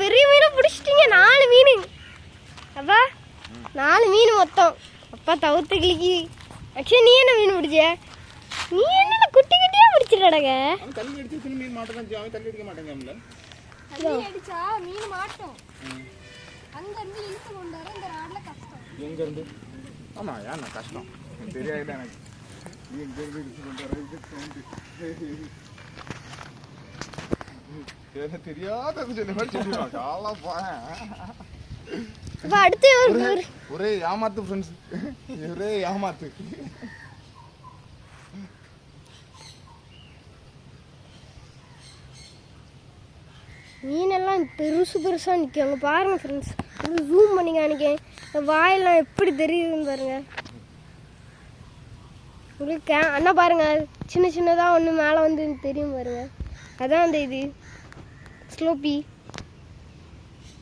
பெரிய மீனை பிடிச்சிட்டீங்க நாலு மீன். அப்பா நாலு மீன் மொத்தம். அப்பா தவிர்த்து கிளிக்கி. அக்ஷய் நீ என்ன மீன் பிடிச்ச? நீ என்ன குட்டி குட்டியா பிடிச்சிட்டடங்க அவன் தள்ளி அடிச்சு சின்ன மீன் மாட்ட தான் அவன் தள்ளி அடிக்க மாட்டேங்காமல தண்ணி அடிச்சா மீன் மாட்டோம். அங்க இருந்து இழுத்து கொண்டு வர இந்த ராட்ல கஷ்டம். எங்க இருந்து? ஆமா ஏன் நான் கஷ்டம். எனக்கு தெரியாது எனக்கு. நீ எங்க இருந்து இடிச்சு கொண்டு வர இது sound. எனக்கு தெரியாதது மாதிரி போறேன் அடுத்து ஒரு ஒரே ஏமாத்து ஃப்ரெண்ட்ஸ் ஒரே ஏமாத்து. மீனெல்லாம் பெருசு பெருசாக நிற்கும் அங்கே பாருங்கள் ஃப்ரெண்ட்ஸ் ஜூம் பண்ணி காணிக்கேன் வாயெல்லாம் எப்படி தெரியுதுன்னு பாருங்க. உங்களுக்கு அண்ணா பாருங்க. சின்ன சின்னதாக ஒன்று மேலே வந்து தெரியும் பாருங்க. அதான் அந்த இது. ஸ்லோப்பி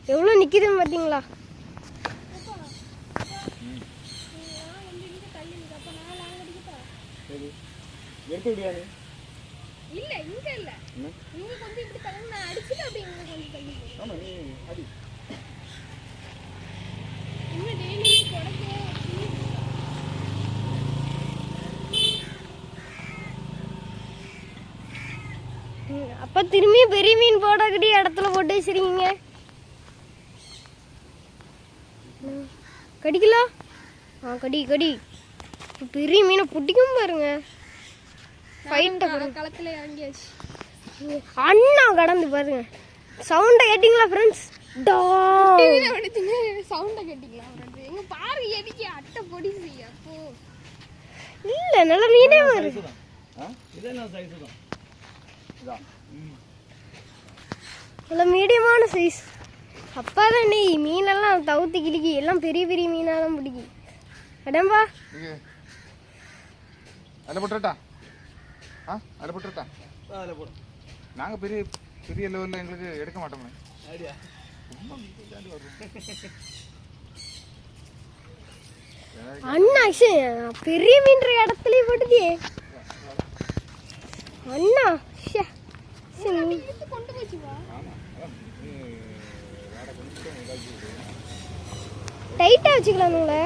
எவ்வளோ நிற்கிதுன்னு பார்த்தீங்களா இல்ல இங்க இல்ல? இங்க கொஞ்சம் இப்படி தள்ளி நான் அடிச்சுட்டு அப்படியே இங்க கொஞ்சம் தள்ளி போறேன். ஆமா நீ அடி. இன்னும் டெய்லி அப்போ திரும்பி பெரிய மீன் போடக்கூடிய இடத்துல போட்டு வச்சிருக்கீங்க. கடிக்கலா? ஆ கடி கடி. பெரிய மீனை பிடிக்கும் பாருங்க. ஃபைட்டை களத்துல இறங்கியாச்சு. அண்ணா கடந்து பாருங்க. சவுண்டை கேட்டிங்களா ஃப்ரெண்ட்ஸ் சவுண்ட கேட்டீங்களா? எங்க பாரு அட்டை பொடி செய்ய அப்போ? இல்லை நல்ல மீனே வருது. நல்ல மீடியமான சைஸ் அப்பா தான் நீ மீனெல்லாம் தவுத்து கிளிக்கி எல்லாம் பெரிய பெரிய மீனாக தான் பிடிக்கும் அடம்பா. இங்க. அதில் போட்டுட்டா ஆ அதில் போட்டுட்டா அதில் போடும் நாங்கள் பெரிய பெரிய லெவலில் எங்களுக்கு எடுக்க மாட்டோமே. அண்ணா பெரிய மீன்ற இடத்துலயே போட்டுதே அண்ணா ஷே. சரி. டைட்டாக வச்சுக்கலாம் உங்களை.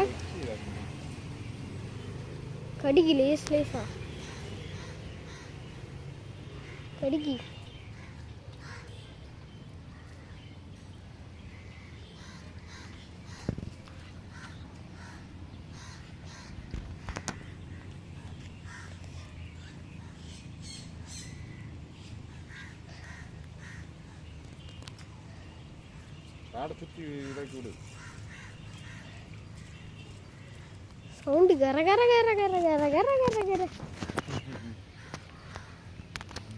கடிக்கு லேஸ் லேஸா. கடிக்கு. காடை சுற்றி இதாக்கி விடு சவுண்டு கர கர கர கர கர கர கர கர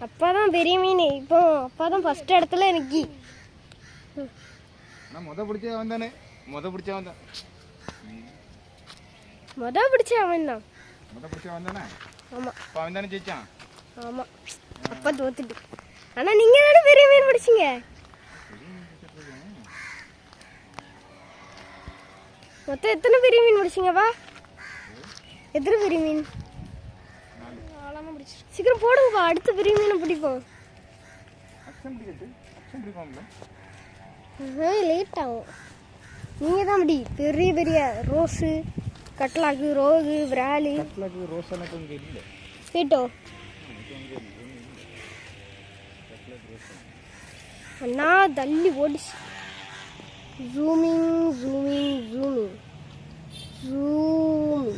அப்பாதான் பெரிய மீன் இப்போ அப்பாதான் ஃபர்ஸ்ட் இடத்துல நிக்கி ஆனால் முத பிடிச்சே வந்தானே முத பிடிச்சே வந்தான் மொத பிடிச்ச அவன் தான் முத பிடிச்சே வந்தானே ஆமா இப்போ அவன் தானே ஜெயிச்சான் ஆமா அப்பா தோத்துட்டு ஆனா நீங்க தானே பெரிய மீன் பிடிச்சீங்க மொத்தம் எத்தனை பெரிய மீன் பிடிச்சீங்கப்பா எத்தனை பெரிய மீன்? சீக்கிரம் போடுங்கப்பா அடுத்த பெரிய மீனை பிடிப்போம். லேட் ஆகும். நீங்கள் தான் அப்படி பெரிய பெரிய ரோஸு கட்லாக்கு ரோகு விராலு. கேட்டோ? அண்ணா தள்ளி ஓடிச்சு. জুমিং জুমিং জুমিং জুমিং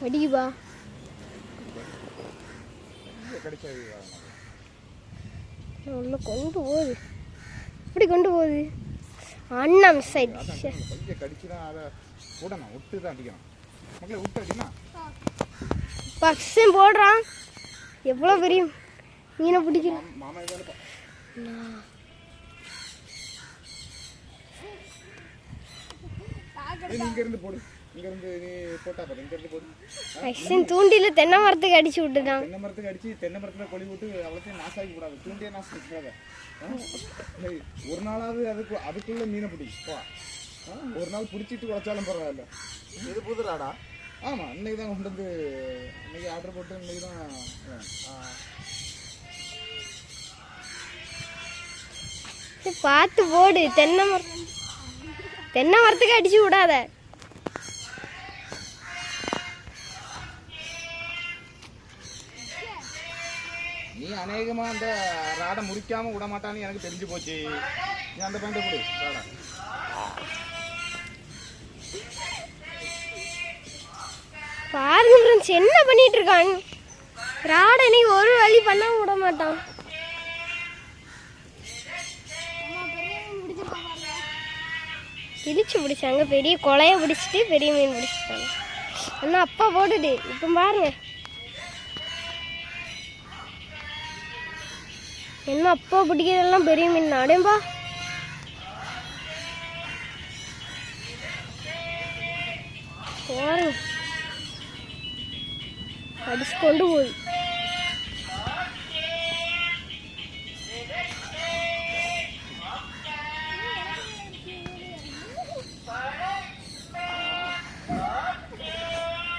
கடிக்குவா உள்ள கொண்டு போகுது. இப்படி கொண்டு போகுது? அண்ணா மிஸ் ஆயிடுச்சு விடணும் விட்டு தான் அடிக்கணும். மக்களே விட்டு அடிக்கணும்? பக்ஸும் போடுறான். எவ்வளோ பெரிய மீனை பிடிக்கிறான் மாமா இதால இங்க இருந்து போடு இங்க இருந்து நீ போட்டா பாரு இங்க இருந்து போடு பக்ஸன் தூண்டில தென்னை மரத்துக்கு அடிச்சு விட்டுட்டான். தென்னை மரத்துக்கு அடிச்சு தென்னை மரத்துல கொடி விட்டு அவ்வளோத்தையும் நாசாக்கி கூடாது தூண்டியே நாசாக்காத ஒரு நாளாவது அதுக்கு அதுக்குள்ள மீனை பிடி போ. ஆ, ஒரு நாள் பிடிச்சிட்டு உழைச்சாலும் பரவாயில்ல. இது புதுராடா? ஆமாம் இன்னைக்கு தான் கொண்டு வந்து இன்னைக்கு ஆர்டர் போட்டு இன்னைக்கு தான் பார்த்து போடு தென்னை மரம் தென்னை மரத்துக்கு அடிச்சு விடாத. நீ அநேகமாக அந்த ராடை முடிக்காம விட மாட்டான்னு எனக்கு தெரிஞ்சு போச்சு. நீ அந்த பேண்ட்டை கொடு ராடை. பாருங்க ஃப்ரெண்ட்ஸ் என்ன பண்ணிட்டு இருக்காங்க? ராட நீ ஒரு வழி பண்ண விட மாட்டான். பிடிச்சு பிடிச்சாங்க. பெரிய கொலைய பிடிச்சிட்டு பெரிய மீன் பிடிச்சிட்டாங்க. அண்ணா அப்பா போடுது இப்போ பாருங்க. என்ன அப்பா பிடிக்கிறதெல்லாம் பெரிய மீன் அடேம்பா அடிச்சு கொண்டு போய்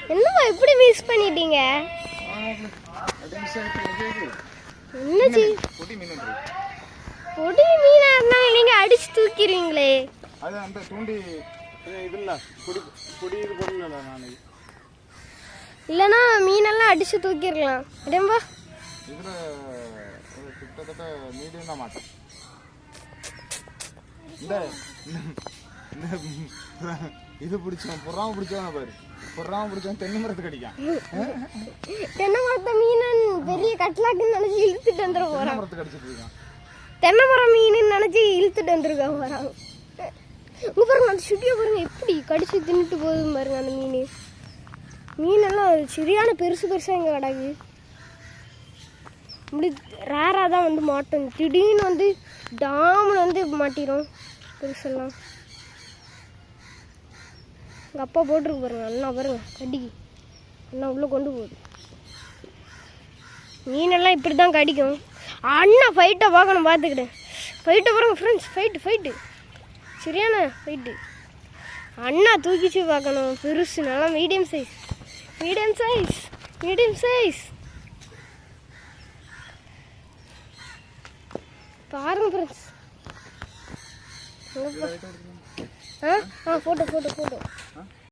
என்னம்மா இப்படி மிஸ் பண்ணிட்டீங்க என்ன பொடி மீன் இருந்தாலும் நீங்க அடிச்சு தூக்கிடுவீங்களே அது அந்த தூண்டி இது இது இல்லை பொடி பொடி இது பொருள் நான் இல்லைன்னா மீனெல்லாம் அடிச்சு தூக்கிடலாம். அடேம்பா இதில் கிட்டத்தட்ட மீடியம் தான் மாட்டேன். இந்த இந்த இது பிடிச்சவன் பொறாம பிடிச்சவன் பாரு. பொறாம பிடிச்சவன் தென்னை மரத்துக்கு அடிக்கான். தென்னை மரத்த மீனன் பெரிய கட்லாக்குன்னு நினைச்சு இழுத்துட்டு வந்துட தென்னை போறான். மரத்துக்கு அடிச்சிட்டு இருக்கான். தென்னை மரம் மீனுன்னு நினைச்சு இழுத்துட்டு வந்துருக்க போறான். பாருங்க அந்த சுட்டியை பாருங்க எப்படி கடிச்சு தின்னுட்டு போகுது பாருங்க அந்த மீன். மீனெல்லாம் சரியான பெருசு பெருசாக இங்கே கிடக்கு. இப்படி ரேராக தான் வந்து மாட்டோம் திடீர்னு வந்து டாமில் வந்து மாட்டிடும் பெருசெல்லாம். எங்கள் அப்பா போட்டிருக்கு பாருங்க அண்ணா பாருங்க கடிக்கு. அண்ணா உள்ளே கொண்டு போகுது. மீனெல்லாம் இப்படி தான் கடிக்கும். அண்ணா ஃபைட்டை பார்க்கணும் பார்த்துக்கிட்டேன். ஃபைட்டை பாருங்க ஃப்ரெண்ட்ஸ் ஃபைட்டு ஃபைட்டு சரியான ஃபைட்டு அண்ணா தூக்கிச்சு பார்க்கணும் பெருசு நல்லா medium size medium size medium size. பாருங்க ஃப்ரெண்ட்ஸ் ஆ? ஆ ஃபோட்டோ ஃபோட்டோ ஃபோட்டோ